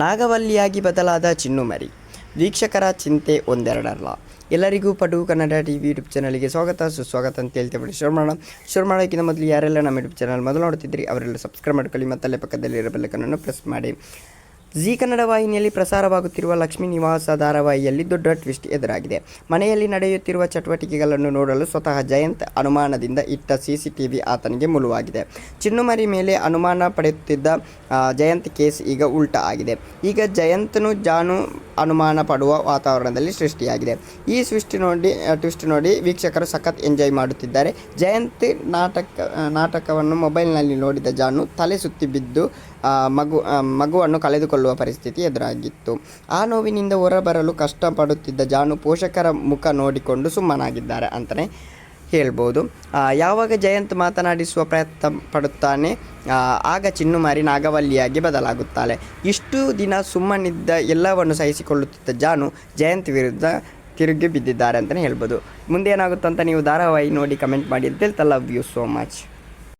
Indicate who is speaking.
Speaker 1: ನಾಗವಲ್ಲಿಯಾಗಿ ಬದಲಾದ ಚಿನ್ನುಮರಿ. ವೀಕ್ಷಕರ ಚಿಂತೆ ಒಂದೆರಡಲ್ಲ. ಎಲ್ಲರಿಗೂ Padu Kannada T V YouTube ಚಾನಲ್ಗೆ ಸ್ವಾಗತ, ಸುಸ್ವಾಗತ ಅಂತ ಹೇಳ್ತೇವೆ ಶುರು ಮಾಡೋಣ ಶುರು ಮಾಡೋಕ್ಕಿಂತ ಮೊದಲು ಯಾರೆಲ್ಲ ನಮ್ಮ ಯೂಟ್ಯೂಬ್ ಚಾನಲ್ ಮೊದಲು ನೋಡ್ತಿದ್ರಿ ಅವರೆಲ್ಲ ಸಬ್ಸ್ಕ್ರೈಬ್ ಮಾಡ್ಕೊಳ್ಳಿ ಮತ್ತಲ್ಲೇ ಪಕ್ಕದಲ್ಲಿ ಇರೋ ಬೆಲ್ಲಕನ್ನು ಪ್ರೆಸ್ ಮಾಡಿ. ಜಿ ಕನ್ನಡ ವಾಹಿನಿಯಲ್ಲಿ ಪ್ರಸಾರವಾಗುತ್ತಿರುವ ಲಕ್ಷ್ಮೀ ನಿವಾಸ ಧಾರಾವಾಹಿಯಲ್ಲಿ ದೊಡ್ಡ ಟ್ವಿಸ್ಟ್ ಎದುರಾಗಿದೆ. ಮನೆಯಲ್ಲಿ ನಡೆಯುತ್ತಿರುವ ಚಟುವಟಿಕೆಗಳನ್ನು ನೋಡಲು ಸ್ವತಃ ಜಯಂತ್ ಅನುಮಾನದಿಂದ ಇಟ್ಟ ಸಿಸಿಟಿವಿ ಆತನಿಗೆ ಮುಳುವಾಗಿದೆ. ಚಿನ್ನುಮರಿ ಮೇಲೆ ಅನುಮಾನ ಪಡೆಯುತ್ತಿದ್ದ ಜಯಂತ್ ಕೇಸ್ ಈಗ ಉಲ್ಟಾ ಆಗಿದೆ. ಈಗ ಜಯಂತ್ನು, ಜಾನು ಅನುಮಾನ ಪಡುವ ವಾತಾವರಣದಲ್ಲಿ ಸೃಷ್ಟಿಯಾಗಿದೆ. ಈ ಸೃಷ್ಟಿ ನೋಡಿ ಟ್ವಿಸ್ಟ್ ನೋಡಿ ವೀಕ್ಷಕರು ಸಖತ್ ಎಂಜಾಯ್ ಮಾಡುತ್ತಿದ್ದಾರೆ. ಜಯಂತಿ ನಾಟಕ ನಾಟಕವನ್ನು ಮೊಬೈಲ್ನಲ್ಲಿ ನೋಡಿದ ಜಾನು ತಲೆ ಸುತ್ತಿ ಬಿದ್ದು ಮಗು ಮಗುವನ್ನು ಕಳೆದುಕೊಳ್ಳುವ ಪರಿಸ್ಥಿತಿ ಎದುರಾಗಿತ್ತು. ಆ ನೋವಿನಿಂದ ಹೊರಬರಲು ಕಷ್ಟಪಡುತ್ತಿದ್ದ ಜಾನು ಪೋಷಕರ ಮುಖ ನೋಡಿಕೊಂಡು ಸುಮ್ಮನಾಗಿದ್ದಾರೆ. ಅಂತಲೇ ಹೇಳ್ಬೋದು. ಯಾವಾಗ ಜಯಂತ್ ಮಾತನಾಡಿಸುವ ಪ್ರಯತ್ನ ಪಡುತ್ತಾನೆ? ಆಗ ಚಿನ್ನುಮಾರಿ ನಾಗವಲ್ಲಿಯಾಗಿ ಬದಲಾಗುತ್ತಾಳೆ. ಇಷ್ಟು ದಿನ ಸುಮ್ಮನಿದ್ದ ಎಲ್ಲವನ್ನು ಸಹಿಸಿಕೊಳ್ಳುತ್ತಿದ್ದ ಜಾನು ಜಯಂತ್ ವಿರುದ್ಧ ತಿರುಗಿ ಬಿದ್ದಿದ್ದಾರೆ ಅಂತಲೇ ಹೇಳ್ಬೋದು. ಮುಂದೆ ಏನಾಗುತ್ತಂತ ನೀವು ಧಾರಾವಾಹಿ ನೋಡಿ ಕಮೆಂಟ್ ಮಾಡಿ ಅಂತ ಹೇಳ್ತಾ ಲವ್ ಯು ಸೋ ಮಚ್